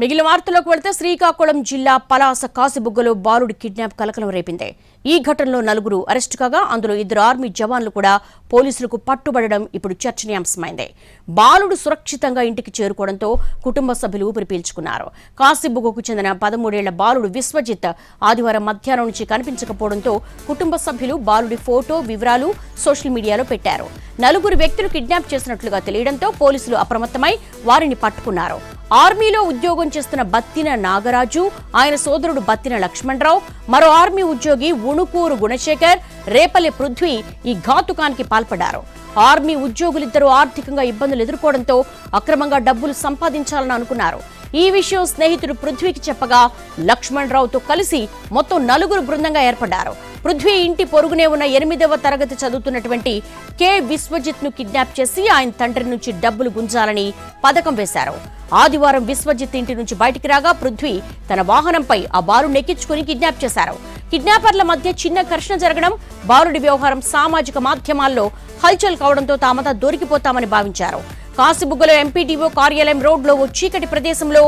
మిగిలిన వార్తలోకి వెళితే శ్రీకాకుళం జిల్లా పలాస కాసిబుగ్గలో బాలుడి కిడ్నాప్ కలకలం రేపింది. ఈ ఘటనలో నలుగురు అరెస్టు కాగా అందులో ఇద్దరు ఆర్మీ జవాన్లు కూడా పోలీసులకు పట్టుబడడం ఇప్పుడు చర్చనీయాంశమైంది. బాలుడు సురక్షితంగా ఇంటికి చేరుకోవడంతో కుటుంబ సభ్యులు ఊపిరి పీల్చుకున్నారు. కాసిబుగ్గకు చెందిన పదమూడేళ్ళ బాలుడు విశ్వజిత్ ఆదివారం మధ్యాహ్నం నుంచి కనిపించకపోవడంతో కుటుంబ సభ్యులు బాలుడి ఫోటో వివరాలు సోషల్ మీడియాలో పెట్టారు. నలుగురు వ్యక్తులు కిడ్నాప్ చేసినట్లుగా తెలియడంతో పోలీసులు అప్రమత్తమై వారిని పట్టుకున్నారు. ఆర్మీలో ఉద్యోగం చేస్తున్న బత్తిన నాగరాజు ఆయన సోదరుడు బత్తిన లక్ష్మణరావు మరో ఆర్మీ ఉద్యోగి ఉణుకూరు గుణశేఖర్ రేపల్లె పృథ్వీ ఈ ఘాతుకానికి పాల్పడ్డారు. ఆర్మీ ఉద్యోగులిద్దరూ ఆర్థికంగా ఇబ్బందులు ఎదుర్కోవడంతో అక్రమంగా డబ్బులు సంపాదించాలని అనుకున్నారు. ఈ విషయం స్నేహితుడు పృథ్వీకి చెప్పగా లక్ష్మణ్ రావుతో కలిసి మొత్తం నలుగురు బృందంగా ఏర్పడ్డారు. పృథ్వీ ఇంటి పొరుగునే ఉన్న ఎనిమిదవ తరగతి చదువుతున్నటువంటి కె. విశ్వజిత్ను కిడ్నాప్ చేసి ఆయన తండ్రి నుంచి డబ్బులు గుంజాలని పథకం వేశారు. ఆదివారం విశ్వజిత్ ఇంటి నుంచి బయటికి రాగా పృథ్వీ తన వాహనంపై ఆ బారు నెక్కించుకుని కిడ్నాప్ చేశారు. కిడ్నాపర్ల మధ్య చిన్న ఘర్షణ జరగడం బాలుడి వ్యవహారం సామాజిక మాధ్యమాల్లో హల్చల్ కావడంతో తామంతా దొరికిపోతామని భావించారు. కాసిబుగ్గలో ఎంపీడీఓ కార్యాలయం రోడ్లో ఓ చీకటి ప్రదేశంలో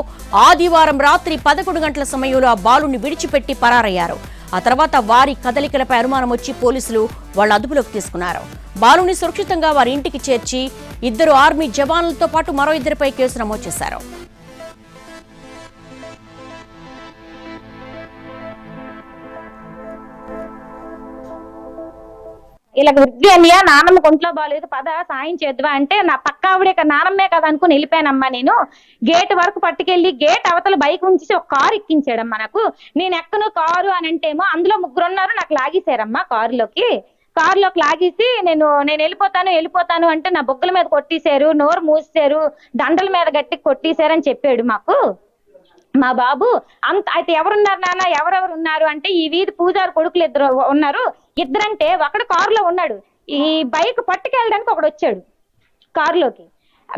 ఆదివారం రాత్రి పదకొండు గంటల సమయంలో ఆ బాలుని విడిచిపెట్టి పరారయ్యారు. ఆ తర్వాత వారి కదలికలపై అనుమానం వచ్చి పోలీసులు వాళ్ళ అదుపులోకి తీసుకున్నారు. బాలుని సురక్షితంగా వారి ఇంటికి చేర్చి ఇద్దరు ఆర్మీ జవాన్లతో పాటు మరో ఇద్దరిపై కేసు నమోదు చేశారు. ఇలా వృద్ధి అన్నయ్య నాన్నమ్మ ఒంట్లో బాగాలేదు పద సాయం చేద్దా అంటే నా పక్క ఆవిడే కదా నానమ్మే కదా అనుకుని వెళ్ళిపోయానమ్మా నేను. గేట్ వరకు పట్టుకెళ్ళి గేట్ అవతల బైక్ ఉంచి ఒక కారు ఎక్కించాడమ్మా నాకు. నేను ఎక్కను కారు అని అంటేమో అందులో ముగ్గురు ఉన్నారు నాకు లాగేశారమ్మా కారులోకి. కారులోకి లాగేసి నేను నేను వెళ్ళిపోతాను వెళ్ళిపోతాను అంటే నా బొగ్గల మీద కొట్టేశారు నోరు మూసేశారు దండల మీద గట్టి కొట్టేశారు అని చెప్పాడు మాకు. మా బాబు అంత అయితే ఎవరున్నారు నాన్న? ఎవరెవరు ఉన్నారు? అంటే ఈ వీధి పూజారి కొడుకులు ఇద్దరు ఉన్నారు. ఇద్దరంటే ఒకడు కారులో ఉన్నాడు. ఈ బైక్ పట్టుకెళ్ళడానికి ఒకడు వచ్చాడు కారులోకి.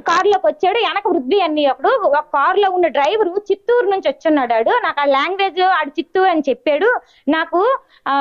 కారులోకి వచ్చాడు వెనక వృద్ధి అన్ని అప్పుడు ఒక కారులో ఉన్న డ్రైవరు చిత్తూరు నుంచి వచ్చున్నాడు ఆడు. నాకు ఆ లాంగ్వేజ్ ఆడు చిత్తూరు అని చెప్పాడు. నాకు ఆ